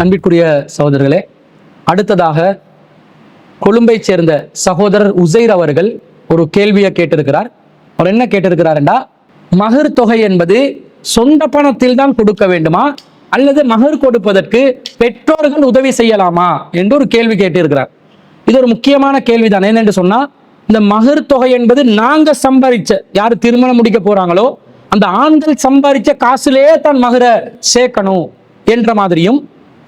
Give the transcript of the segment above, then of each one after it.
அன்பிற்குரிய சகோதரர்களே அடுத்ததாக கொழும்பை சேர்ந்த சகோதரர் உசைர் அவர்கள் ஒரு கேள்வியை கேட்டிருக்கிறார். அவர் என்ன கேட்டிருக்கிறாருண்டா மகர் தொகை என்பது சொந்த பணத்தில் தான் கொடுக்க வேண்டுமா? அல்லது மகர் கொடுப்பதற்கு பெற்றோர்கள் உதவி செய்யலாமா? என்று ஒரு கேள்வி கேட்டிருக்கிறார். இது ஒரு முக்கியமான கேள்விதான். என்னென்று சொன்னா இந்த மகர் தொகை என்பது நாங்க சம்பாதிச்ச யார் திருமணம் முடிக்க போறாங்களோ அந்த ஆண்கள் சம்பாதிச்ச காசுலேயே தான் மகரை சேர்க்கணும் என்ற மாதிரியும்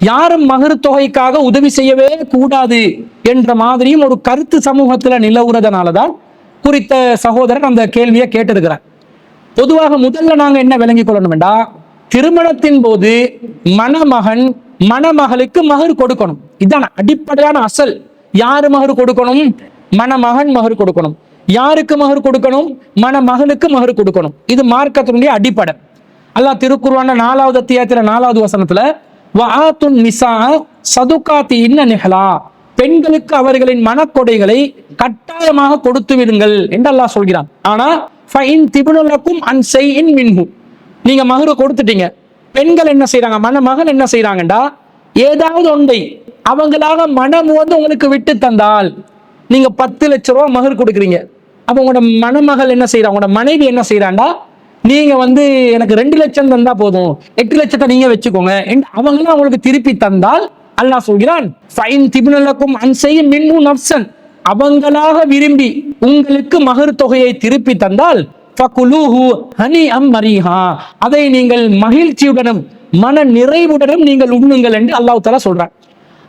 யாரும் மகர் தொகைக்காக உதவி செய்யவே கூடாது என்ற மாதிரியும் ஒரு கருத்து சமூகத்துல நிலவுறதுனால தான் குறித்த சகோதரன் அந்த கேள்வியை கேட்டிருக்கிறார். பொதுவாக முதல்ல நாங்க என்ன விளங்கிக் கொள்ளணும்டா? திருமணத்தின் போது மணமகன் மணமகளுக்கு மகர் கொடுக்கணும். இதான் அடிப்படையான அசல். யாரு மகர் கொடுக்கணும்? மணமகன் மகர் கொடுக்கணும். யாருக்கு மகர் கொடுக்கணும்? மணமகளுக்கு மகர் கொடுக்கணும். இது மார்க்கத்தினுடைய அடிப்படை. அல்லாஹ் திருக்குர்ஆன்ல நாலாவது அத்தியாயத்தில் நாலாவது வசனத்துல வஆத்துன் நிசா சதுகாத்தி இன்ன நிகழா பெண்களுக்கு அவர்களின் மனக்கொடைகளை கட்டாயமாக கொடுத்து விடுங்கள் என்று அல்லாஹ் சொல்கிறான். ஆனா ஃபைன் திபுனுலக்கும் அன் செய்யின் மின்ஹு. நீங்க மகரு கொடுத்துட்டீங்க. பெண்கள் என்ன செய்றாங்க? மணமகன் என்ன செய்யறாங்கடா ஏதாவது ஒன்றை அவங்களாக மனம் வந்து உங்களுக்கு விட்டு தந்தால் நீங்க பத்து லட்ச ரூபா மகர் கொடுக்குறீங்க. அப்ப உங்களோட மணமகள் என்ன செய்யறாங்க உங்களோட மனைவி என்ன செய்றாண்டா? நீங்கள் வந்து எனக்கு ரெண்டு லட்சம் தந்தால் போதும். எட்டு லட்சத்தை நீங்கள் வச்சுக்கோங்க. அவங்களும் அவங்களுக்கு திருப்பி தந்தால் அல்லாஹ் சொல்கிறான் ஃபைன் திபுனலக்கும் அன்செய்யும் மின்னு நப்சன் அவங்களாக விரும்பி உங்களுக்கு மகர் தொகையை திருப்பி தந்தால் ஹனி அம் மரீஹா. அதை நீங்கள் மகிழ்ச்சியுடனும் மன நிறைவுடனும் நீங்கள் உண்ணுங்கள் என்று அல்லாஹ் தஆலா சொல்றான்.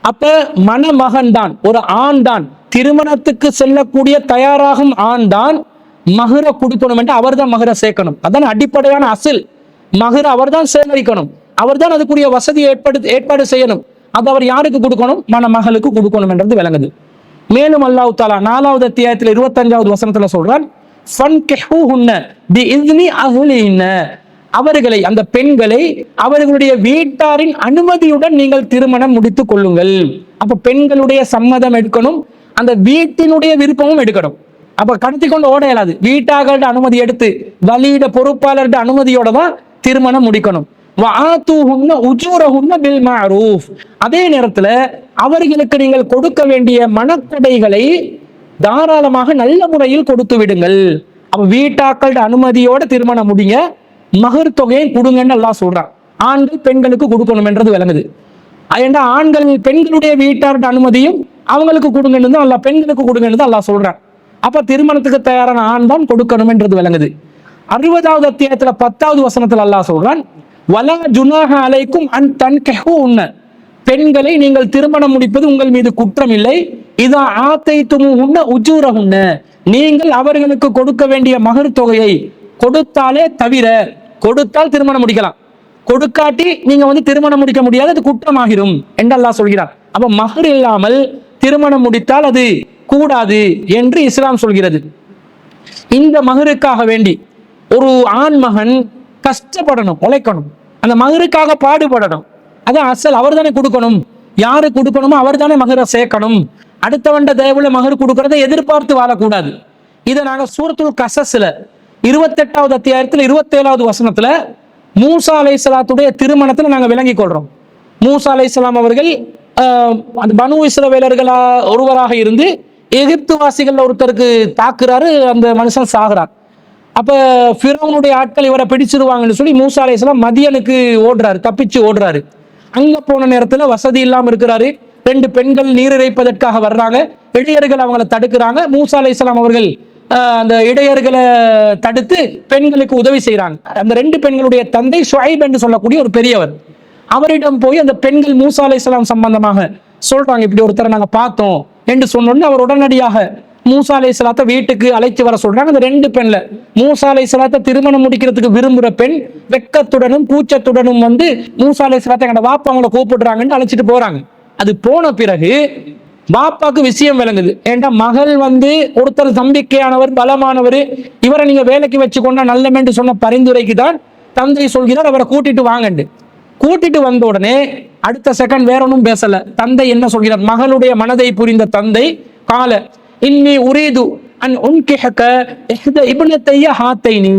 அப்ப மணமகன் தான் ஒரு ஆண் தான் திருமணத்துக்கு செல்லக்கூடிய தயாராகும் ஆண் தான் மகர கொடுக்கணும் என்று அவர் தான் மகர சேர்க்கணும். அதான் அடிப்படையான அசில். மகர அவர் தான் சேகரிக்கணும். அவர் தான் அதுக்குரிய வசதியை ஏற்பாடு ஏற்பாடு செய்யணும். அது அவர் யாருக்கு கொடுக்கணும்? மணமகளுக்கு கொடுக்கணும் என்றது விளங்குது. மேலும் அல்லாஹ் தாலா நாலாவது அத்தியாயத்தில் இருபத்தஞ்சாவது வசனத்துல சொல்றான் அவர்களை அந்த பெண்களை அவர்களுடைய வீட்டாரின் அனுமதியுடன் நீங்கள் திருமணம் முடித்துக் கொள்ளுங்கள். அப்ப பெண்களுடைய சம்மதம் எடுக்கணும் அந்த வீட்டினுடைய விருப்பமும் எடுக்கணும். அப்ப கடத்தி கொண்டு ஓட இயலாது. வீட்டார்களோட அனுமதி எடுத்து வழியிட பொறுப்பாளர்கிட்ட அனுமதியோட தான் திருமணம் முடிக்கணும். அதே நேரத்துல அவர்களுக்கு நீங்கள் கொடுக்க வேண்டிய மனக்கடைகளை தாராளமாக நல்ல முறையில் கொடுத்து விடுங்கள். அப்ப வீட்டாக்களோட அனுமதியோட திருமணம் முடிங்க மகர் தொகையை கொடுங்கன்னு எல்லாம் சொல்றான். ஆண்கள் பெண்களுக்கு கொடுக்கணும் என்றது விளங்குது. ஏன்னா ஆண்கள் பெண்களுடைய வீட்டாரோட அனுமதியும் அவங்களுக்கு கொடுங்கன்னு தான் அல்லாஹ் பெண்களுக்கு கொடுங்கன்னு தான் எல்லாம் சொல்றான். அப்ப திருமணத்துக்கு தயாரான ஆண் தான் கொடுக்கணும் என்றது விளங்குது. அறுபதாவது அத்தியாயத்துல பத்தாவது வசனத்துல அல்லாஹ் சொல்றான் வலா ஜுனாக அலைக்கும் அன் தன்கஹு உன்ன. பெண்களை நீங்கள் திருமணம் முடிப்பது உங்கள் மீது குற்றம் இல்லை இதா ஆத்தை துமு உஜூரம் உஜூர நீங்கள் அவர்களுக்கு கொடுக்க வேண்டிய மகர் தொகையை கொடுத்தாலே தவிர கொடுத்தால் திருமணம் முடிக்கலாம். கொடுக்காட்டி நீங்க வந்து திருமணம் முடிக்க முடியாது அது குற்றமாகிடும் என்றெல்லாம் சொல்கிறார் அப்ப மகர் இல்லாமல் திருமணம் முடித்தால் அது கூடாது என்று இஸ்லாம் சொல்கிறது. இந்த மகருக்காக வேண்டி ஒரு ஆண் மகன் கஷ்டப்படணும் உழைக்கணும். அந்த மகருக்காக பாடுபடணும். அதான் அசல் அவர் தானே கொடுக்கணும். யாரு கொடுக்கணுமோ அவர் தானே மகரை சேர்க்கணும். அடுத்தவண்ட தயவுல மகர் கொடுக்கறதை எதிர்பார்த்து வாழக்கூடாது. இதை நாங்கள் சூரத்துல் கசஸ்ல இருபத்தெட்டாவது அத்தியாயத்துல இருபத்தேழாவது வசனத்துல மூசா அலை சலாத்துடைய திருமணத்தில் நாங்கள் விளங்கி கொள்றோம். மூசா அலை அவர்கள் அந்த பனு இஸ்ரவேலர்களா ஒருவராக இருந்து எகிப்து வாசிகள் ஒருத்தருக்கு தாக்குறாரு அந்த மனுஷன் சாகுறார் அப்போ ஃபிரோனுடைய ஆட்கள் இவரை பிடிச்சிருவாங்கன்னு சொல்லி மூசா அலைஹிஸ்ஸலாம் மதியனுக்கு ஓடுறாரு தப்பிச்சு ஓடுறாரு. அங்கே போன நேரத்தில் வசதி இல்லாமல் இருக்கிறாரு. ரெண்டு பெண்கள் நீர் இறைப்பதற்காக வர்றாங்க. இடையர்கள் அவங்கள தடுக்கிறாங்க. மூசா அவர்கள் அந்த இடையர்களை தடுத்து பெண்களுக்கு உதவி செய்கிறாங்க அந்த ரெண்டு பெண்களுடைய தந்தை ஷுவைப் என்று சொல்லக்கூடிய ஒரு பெரியவர். அவரிடம் போய் அந்த பெண்கள் மூசா அலைஹிஸ்ஸலாம் சம்பந்தமாக சொல்கிறாங்க இப்படி ஒருத்தரை நாங்கள் பார்த்தோம். என்று சொன்னோடனே அவர் உடனடியாக மூசா அலைஹிஸ்ஸலாத்தை வீட்டுக்கு அழைத்து வர சொல்றாங்க. அந்த ரெண்டு பெண்ல மூசா அலைஹிஸ்ஸலாத்தை திருமணம் முடிக்கிறதுக்கு விரும்புகிற பெண் வெக்கத்துடனும் கூச்சத்துடனும் வந்து மூசா அலைஹிஸ்ஸலாத்தை எங்க வாப்பா அவங்கள கூப்பிடுறாங்கன்னு அழைச்சிட்டு போறாங்க. அது போன பிறகு பாப்பாக்கு விஷயம் விளங்குது. ஏன்டா மகள் வந்து ஒருத்தர் நம்பிக்கையானவர் பலமானவர் இவரை நீங்க வேலைக்கு வச்சுக்கொண்டா நல்லமென்று சொன்ன பரிந்துரைக்கு தான் தந்தை சொல்கிறார் அவரை கூட்டிட்டு வாங்கண்டு. கூட்டிட்டு வந்த உடனே அடுத்த செகண்ட் வேற ஒன்றும் பேசல. தந்தை என்ன சொல்கிறார்? மகளுடைய மனதை புரிந்த தந்தை கால இன்னி உரீது அன் உன்கிஹக இஹ்த ஹாத்தை நீ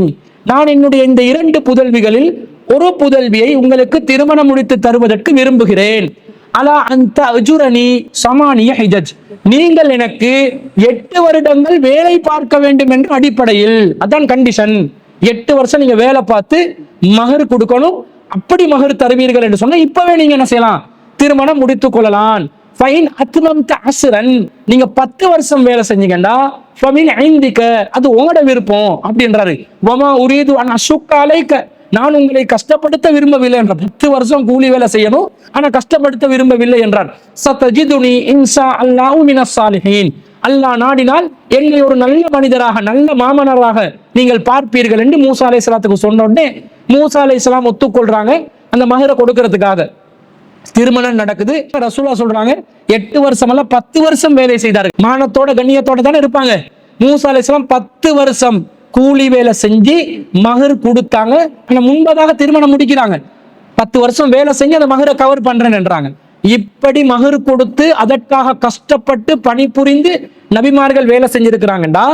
நான் என்னுடைய இந்த இரண்டு புதல்விகளில் ஒரு புதல்வியை உங்களுக்கு திருமணம் முடித்து தருவதற்கு விரும்புகிறேன். அலா அந்த அஜுரணி சமானிய ஹிஜஜ். நீங்கள் எனக்கு எட்டு வருடங்கள் வேலை பார்க்க வேண்டும் என்ற அடிப்படையில் அதான் கண்டிஷன் எட்டு வருஷம் நீங்க வேலை பார்த்து மகர் கொடுக்கணும் அப்படி மகர் தருவீர்கள் என்று சொன்னா இப்பவே நீங்க என்ன செய்யலாம்? திருமணம் முடித்துக் கொள்ளலாம். ஃபைன் அத்மம் அசுரன். நீங்க பத்து வருஷம் வேலை செஞ்சீங்கன்னா ஃபமின் ஐந்திக்க அது உங்களோட விருப்பம் அப்படின்றாரு. வமா உரியது அன் அசுக்க நான் உங்களை கஷ்டப்படுத்த விரும்பவில்லை என்றார் பத்து வருஷம் கூலி வேலை செய்யணும். ஆனா கஷ்டப்படுத்த விரும்பவில்லை என்றார். சத்தஜிதுனி இன்சா அல்லாஹு மினஸ் சாலிஹீன். அல்லாஹ் நாடினால் என்னை ஒரு நல்ல மனிதராக நல்ல மாமனராக நீங்கள் பார்ப்பீர்கள் என்று மூசா அலை சொன்ன உடனே மூசா அலை ஒத்துக்கொள்றாங்க அந்த மகரை கொடுக்கறதுக்காக. திருமணம் நடக்குது. ரசூலா சொல்றாங்க எட்டு வருஷம் அல்ல பத்து வருஷம் வேலை செய்தார் மானத்தோட கண்ணியத்தோட தானே இருப்பாங்க. மூசா அலைஹிஸ்ஸலாம் பத்து வருஷம் கூலி வேலை செஞ்சு மகர் கொடுத்தாங்க. ஆனால் முன்பதாக திருமணம் முடிக்கிறாங்க. பத்து வருஷம் வேலை செஞ்சு அந்த மகரை கவர் பண்றேன்ன்றாங்க இப்படி மகர் கொடுத்து அதற்காக கஷ்டப்பட்டு பணிபுரிந்து நபிமார்கள் வேலை செஞ்சிருக்கிறாங்கடா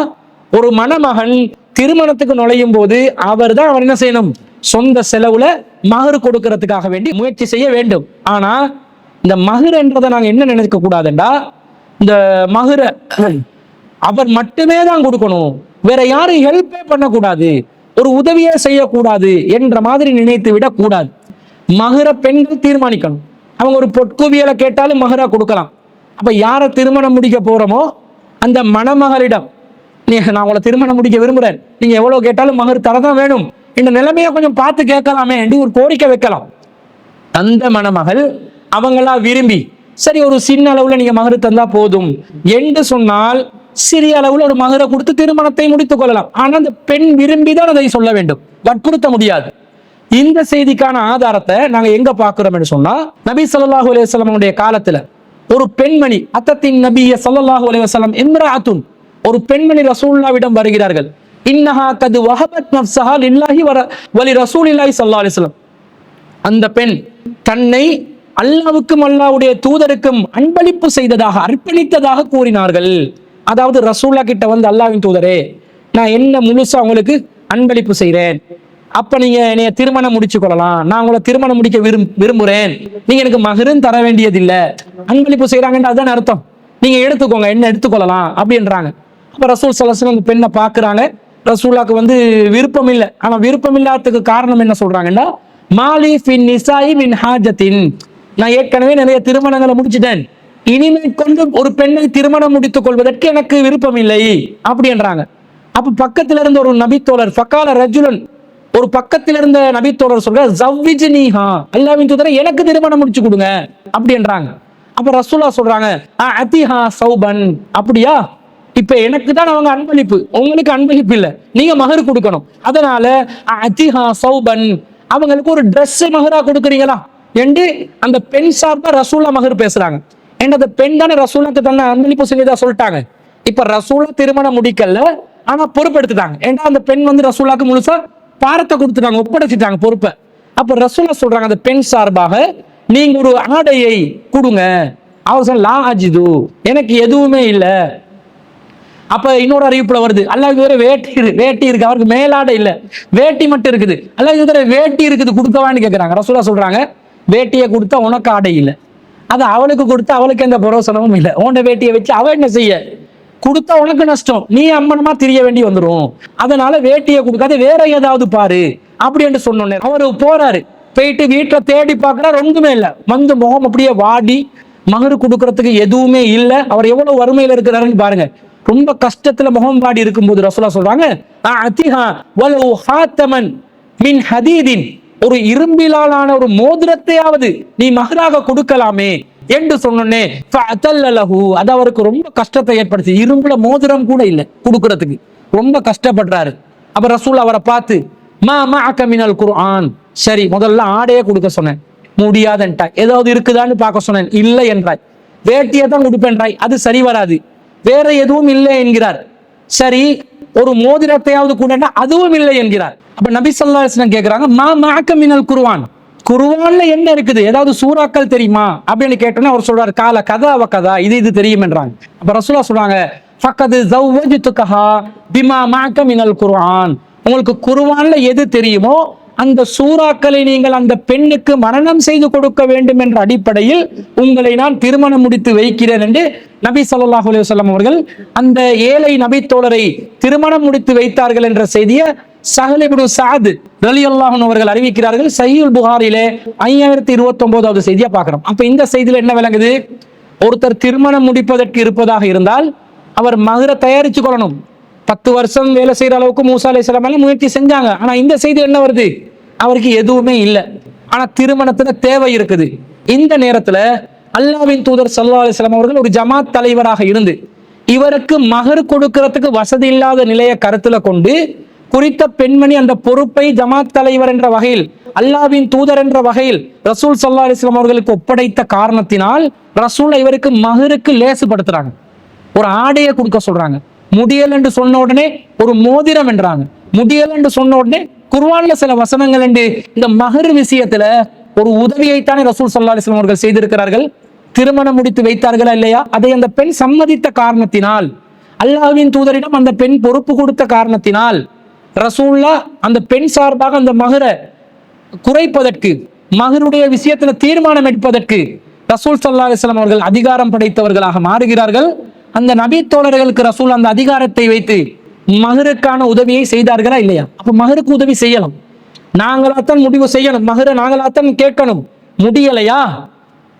ஒரு மணமகன் திருமணத்துக்கு நுழையும் போது அவர் தான் அவர் என்ன செய்யணும்? சொந்த செலவுல மகர் கொடுக்கறதுக்காக வேண்டி முயற்சி செய்ய வேண்டும். ஆனா இந்த மகர் என்றதை நாங்க என்ன நினைக்க கூடாதுண்டா? இந்த மகர அவர் மட்டுமே தான் கொடுக்கணும். வேற யாரும் ஹெல்ப்பே பண்ணக்கூடாது. ஒரு உதவியே செய்யக்கூடாது என்ற மாதிரி நினைத்து விடக்கூடாது மகர பெண்கள் தீர்மானிக்கணும். அவங்க ஒரு பொற்குவியலை கேட்டாலும் மகரா கொடுக்கலாம். அப்போ யாரை திருமணம் முடிக்க போகிறோமோ அந்த மணமகளிடம் நீ நான் உங்களை திருமணம் முடிக்க விரும்புகிறேன் நீங்கள் எவ்வளோ கேட்டாலும் மகர் தரதான் வேணும். இந்த நிலைமையை கொஞ்சம் பார்த்து கேட்கலாமே என்று ஒரு கோரிக்கை வைக்கலாம். அந்த மணமகள் அவங்களா விரும்பி சரி ஒரு சின்ன அளவில் நீங்கள் மகர் தந்தா போதும் என்று சொன்னால் சிறிய அளவில் ஒரு மகரை கொடுத்து திருமணத்தை முடித்துக் கொள்ளலாம். ஆனால் அந்த பெண் விரும்பி தான் அதை சொல்ல வேண்டும். வற்புறுத்த முடியாது. இந்த செய்திக்கான ஆதாரத்தை நாங்க எங்க பார்க்கிறோம் சொன்னா நபி ஸல்லல்லாஹு அலைஹி காலத்துல ஒரு பெண்மணி அத்தத்தின் நபிய ஸல்லல்லாஹு அலைஹி வஸல்லம் இம்ராஅத்துன் ஒரு பெண்மணி ரசூல்லாவிடம் வருகிறார்கள். இன்னஹா கது வஹபத் நஃப்ஸஹா இல்லாஹி வர வலி ரசூல் இல்லாஹி சல்லா வஸல்லம். அந்த பெண் தன்னை அல்லாவுக்கும் அல்லாவுடைய தூதருக்கும் அன்பளிப்பு செய்ததாக அர்ப்பணித்ததாக கூறினார்கள். அதாவது ரசூல்லா கிட்ட வந்து அல்லாவின் தூதரே நான் என்ன முழுசா உங்களுக்கு அன்பளிப்பு செய்கிறேன் அப்ப நீங்க என்னைய திருமணம் முடிச்சு கொள்ளலாம். நான் உங்களை திருமணம் முடிக்க விரும் விரும்புறேன். நீங்க எனக்கு மகரும் தர வேண்டியதில்லை. அன்பளிப்பு செய்யறாங்கன்னு அதுதான் அர்த்தம். நீங்க எடுத்துக்கோங்க என்ன எடுத்துக்கொள்ளலாம் அப்படின்றாங்க. அப்ப ரசூல் சலசன் அந்த பெண்ணை பாக்குறாங்க. ரசூலாக்கு வந்து விருப்பம் இல்லை ஆனா விருப்பம் இல்லாததுக்கு காரணம் என்ன சொல்றாங்கன்னா மாலி ஃபின் நிசாயி மின் ஹாஜத்தின். நான் ஏற்கனவே நிறைய திருமணங்களை முடிச்சுட்டேன். இனிமே கொண்டு ஒரு பெண்ணை திருமணம் முடித்துக் கொள்வதற்கு எனக்கு விருப்பம் இல்லை அப்படின்றாங்க. அப்ப பக்கத்துல இருந்த ஒரு நபித்தோழர் ஃபக்கால ரஜுலன் ஒரு பக்கத்தில் இருந்த நபித்தோழர் சொல்ற ஜவ்விஜ்னீஹா அல்லாவின் தூதரை எனக்கு திருமணம் முடிச்சு கொடுங்க. அப்படின்றாங்க அப்ப ரசூலா சொல்றாங்க "ஆ, அதிஹா சௌபன். அப்படியா? இப்ப எனக்கு தான் அவங்க அன்பளிப்பு. உங்களுக்கு அன்பளிப்பு இல்ல. நீங்க மகர் கொடுக்கணும். அதனால அதிஹா சௌபன். அவங்களுக்கு ஒரு ட்ரெஸ் மகரா கொடுக்குறீங்களா? என்று அந்த பெண் சார்பா ரசூலா மகர் பேசுறாங்க. ஏன்னா அந்த பெண் தானே ரசூலாக்கு தன்னை அன்பளிப்பு செஞ்சதா சொல்லிட்டாங்க. இப்ப ரசூலா திருமணம் முடிக்கல ஆனா பொறுப்பெடுத்துட்டாங்க. ஏன்னா அந்த பெண் வந்து ரசூலாக்கு முழுசா பாரத்தை கொடுத்துட்டாங்க ஒப்படைச்சிட்டாங்க பொறுப்பை. அப்போ ரசூலா சொல்றாங்க அந்த பெண் சார்பாக நீங்க ஒரு ஆடையை கொடுங்க. அவர் லா அஜிது எனக்கு எதுவுமே இல்லை. அப்ப இன்னொரு அறிவிப்புல வருது அல்லாஹ் வேற வேட்டி இரு- வேட்டி இருக்கு அவருக்கு மேலாடை இல்ல. வேட்டி மட்டும் இருக்குது. அல்லாஹ் வேற வேட்டி இருக்குது கொடுக்கவான்னு கேக்குறாங்க. ரசூலா சொல்றாங்க வேட்டியை கொடுத்தா உனக்கு ஆடை இல்லை. அது அவளுக்கு கொடுத்தா அவளுக்கு எந்த புரோசனமும் இல்லை. உன்ட வேட்டியை வச்சு அவ என்ன செய்ய? கொடுத்தா உனக்கு நஷ்டம். நீ அம்மனமா திரிய வேண்டி வந்துரும். அதனால வேட்டியை கொடுக்காத வேற ஏதாவது பாரு அப்படி என்று சொன்னோன்னே அவரு போறாரு. போயிட்டு வீட்டுல தேடி பார்க்கறா ஒன்றுமே இல்லை. வந்து முகம் அப்படியே வாடி மகரு கொடுக்கறதுக்கு எதுவுமே இல்லை. அவர் எவ்வளவு வறுமையில இருக்கிறாருன்னு பாருங்க. ரொம்ப கஷ்டத்துல முகம் வாடி இருக்கும்போது ரசோலா சொல்றாங்க "ஆ, மின் ஹதீதின். ஒரு இரும்பிலாலான ஒரு மோதிரத்தையாவது நீ மகராக கொடுக்கலாமே. என்று சொன்னோன்னே அது அவருக்கு ரொம்ப கஷ்டத்தை ஏற்படுத்தி இரும்புல மோதிரம் கூட இல்லை கொடுக்கறதுக்கு. ரொம்ப கஷ்டப்படுறாரு. அப்ப ரசூல் அவரை பார்த்து மா மஅக மினல் குர்ஆன். சரி முதல்ல ஆடையே கொடுக்க சொன்னேன். முடியாதன்ட்டாய் ஏதாவது இருக்குதான்னு பார்க்க சொன்னேன். இல்லை என்றாய். வேட்டியை தான் கொடுப்பேன்றாய் அது சரி வராது. வேற எதுவும் இல்லை என்கிறார். சரி ஒரு மோதிரத்தையாவது கூட அதுவும் இல்லை என்கிறார். அப்ப நபி சொல்லா கேட்கிறாங்க மா மாக்க மினல் குருவான் குருவான்ல என்ன இருக்குது? ஏதாவது சூறாக்கள் தெரியுமா? அப்படின்னு கேட்டோன்னே அவர் சொல்றாரு கால கதா அவ கதா. இது இது தெரியும் என்றாங்க அப்ப ரசூலா சொல்றாங்க ஃபக்கது ஜவ்வஜித்துக்கஹா பிமா மாக்க மினல் குர்ஆன். உங்களுக்கு குருவான்ல எது தெரியுமோ அந்த சூறாக்களை நீங்கள் அந்த பெண்ணுக்கு மரணம் செய்து கொடுக்க வேண்டும் என்ற அடிப்படையில் உங்களை நான் திருமணம் முடித்து வைக்கிறேன் என்று நபி சல்லாஹ் அலுவலம் அவர்கள் அந்த ஏழை நபி தோழரை திருமணம் முடித்து வைத்தார்கள் என்ற செய்தியை சஹலிபுடு சாத் ரலி அல்லாஹன் அவர்கள் அறிவிக்கிறார்கள் சஹீல் புகாரிலே ஐயாயிரத்தி இருபத்தி ஒன்பதாவது செய்தியா பார்க்கிறோம். அப்ப இந்த செய்தியில என்ன விளங்குது? ஒருத்தர் திருமணம் முடிப்பதற்கு இருப்பதாக இருந்தால் அவர் மகர தயாரிச்சு கொள்ளணும். பத்து வருஷம் வேலை செய்யற அளவுக்கு மூசா அலி எல்லாம் முயற்சி செஞ்சாங்க. ஆனா இந்த செய்தி என்ன வருது? அவருக்கு எதுவுமே இல்லை. ஆனா திருமணத்துல தேவை இருக்குது. இந்த நேரத்துல அல்லாவின் தூதர் சல்லா அலிஸ்லாம் அவர்கள் ஒரு ஜமாத் தலைவராக இருந்து இவருக்கு மகர் கொடுக்கறதுக்கு வசதி இல்லாத நிலையை கருத்துல கொண்டு குறித்த பெண்மணி அந்த பொறுப்பை ஜமாத் தலைவர் என்ற வகையில் அல்லாவின் தூதர் என்ற வகையில் ரசூல் சல்லா அலிஸ்லாம் அவர்களுக்கு ஒப்படைத்த காரணத்தினால் ரசூல் இவருக்கு மகருக்கு லேசுபடுத்துறாங்க. ஒரு ஆடையை கொடுக்க சொல்றாங்க. முடியல் என்று சொன்ன உடனே ஒரு மோதிரம் என்றாங்க. முடியல் என்று சொன்ன உடனே குர்வான்ல சில வசனங்கள் என்று இந்த மகர் விஷயத்துல ஒரு உதவியைத்தானே ரசூல் சல்லா அலிஸ்லாம் அவர்கள் செய்திருக்கிறார்கள். திருமணம் முடித்து வைத்தார்களா இல்லையா? அதை அந்த பெண் சம்மதித்த காரணத்தினால் அல்லாவின் தூதரிடம் அந்த பெண் பொறுப்பு கொடுத்த காரணத்தினால் ரசூல்லா அந்த பெண் சார்பாக அந்த மகரை குறைப்பதற்கு மகனுடைய விஷயத்தில் தீர்மானம் எடுப்பதற்கு ரசூல் சல்லா அலிஸ்லாம் அவர்கள் அதிகாரம் படைத்தவர்களாக மாறுகிறார்கள். அந்த நபி தோழர்களுக்கு ரசூல் அந்த அதிகாரத்தை வைத்து மகருக்கான உதவியை செய்தார்களா இல்லையா? அப்ப மகருக்கு உதவி செய்யலாம் நாங்களாத்தான் முடிவு செய்யணும். மகரை நாங்களாத்தான் கேட்கணும். முடியலையா?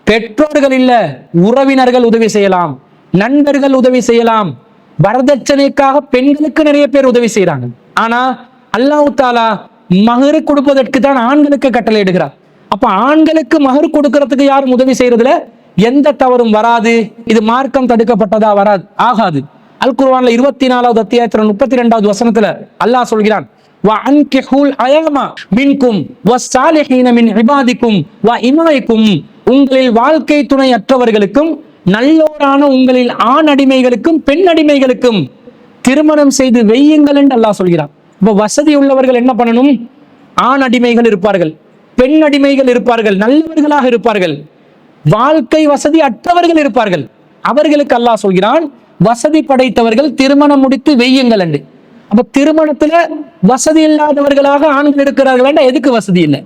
பெற்றோர்கள் இல்ல உறவினர்கள் உதவி செய்யலாம். நண்பர்கள் உதவி செய்யலாம். வரதட்சணைக்காக பெண்களுக்கு நிறைய பேர் உதவி செய்யறாங்க ஆனா அல்லாஹு தாலா மகரு கொடுப்பதற்கு தான் ஆண்களுக்கு கட்டளை எடுக்கிறார் அப்ப ஆண்களுக்கு மகரு கொடுக்கறதுக்கு யாரும் உதவி செய்யறதுல? எந்த தவறும் வராது. இது மார்க்கம் தடுக்கப்பட்டதா வராது ஆகாது. அல் குர்வான்ல இருபத்தி நாலாவது அத்தியாயத்துல முப்பத்தி ரெண்டாவது வசனத்துல அல்லாஹ் சொல்கிறான் உங்களில் வாழ்க்கை துணை அற்றவர்களுக்கும் நல்லோரான உங்களில் ஆண் அடிமைகளுக்கும் பெண் அடிமைகளுக்கும் திருமணம் செய்து வெய்யுங்கள் என்று அல்லாஹ் சொல்கிறான். இப்போ வசதி உள்ளவர்கள் என்ன பண்ணணும்? ஆண் அடிமைகள் இருப்பார்கள் பெண் அடிமைகள் இருப்பார்கள் நல்லவர்களாக இருப்பார்கள் வாழ்க்கை வசதி அற்றவர்கள் இருப்பார்கள். அவர்களுக்கு அல்லாஹ் சொல்கிறான் வசதி படைத்தவர்கள் திருமணம் முடித்து வெய்யுங்கள் என்று. அப்ப திருமணத்துல வசதி இல்லாதவர்களாக ஆண்கள் இருக்கிறார்கள் என்றா எதுக்கு வசதி இல்லை?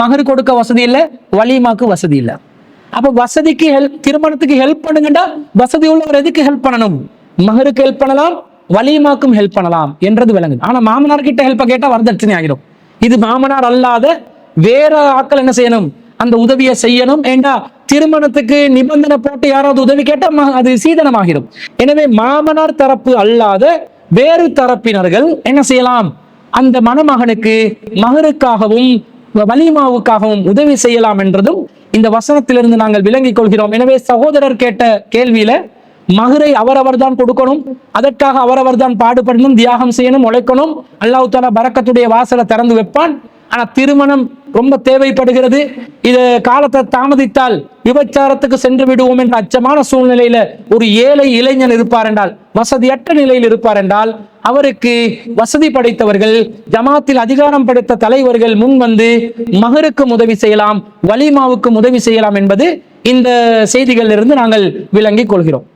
மகர் கொடுக்க வசதி இல்லை வலிமாக்கு வசதி இல்லை. அப்ப வசதிக்கு ஹெல்ப் திருமணத்துக்கு ஹெல்ப் பண்ணுங்கடா வசதி உள்ளவர் எதுக்கு ஹெல்ப் பண்ணணும்? மகருக்கு ஹெல்ப் பண்ணலாம் வலிமாக்கும் ஹெல்ப் பண்ணலாம் என்றது விளங்குது. ஆனா மாமனார் கிட்ட ஹெல்ப்பை கேட்டா வரதட்சணை ஆகிடும் இது மாமனார் அல்லாத வேற ஆட்கள் என்ன செய்யணும்? அந்த உதவியை செய்யணும் ஏண்டா? திருமணத்துக்கு நிபந்தனை போட்டு யாராவது உதவி கேட்டா ம- அது சீதனமாகிடும் எனவே மாமனார் தரப்பு அல்லாத வேறு தரப்பினர்கள் என்ன செய்யலாம்? அந்த மணமகனுக்கு மகருக்காகவும் வலிமாவுக்காகவும் உதவி செய்யலாம் என்றதும் இந்த வசனத்திலிருந்து நாங்கள் விளங்கிக் கொள்கிறோம். எனவே சகோதரர் கேட்ட கேள்வியில மகரை அவரவர் தான் கொடுக்கணும். அதற்காக அவரவர் தான் பாடுபடணும் தியாகம் செய்யணும் உழைக்கணும். அல்லாஹ் தாலா பரக்கத்துடைய வாசலை திறந்து வைப்பான். ஆனா திருமணம் ரொம்ப தேவைப்படுகிறது. இது காலத்தை தாமதித்தால் விபச்சாரத்துக்கு சென்று விடுவோம் என்ற அச்சமான சூழ்நிலையில ஒரு ஏழை இளைஞன் இருப்பார் என்றால் வசதியற்ற நிலையில் இருப்பார் என்றால் அவருக்கு வசதி படைத்தவர்கள் ஜமாத்தில் அதிகாரம் படைத்த தலைவர்கள் முன் வந்து மகருக்கும் உதவி செய்யலாம் வலிமாவுக்கும் உதவி செய்யலாம் என்பது இந்த செய்திகளிலிருந்து நாங்கள் விளங்கிக் கொள்கிறோம்.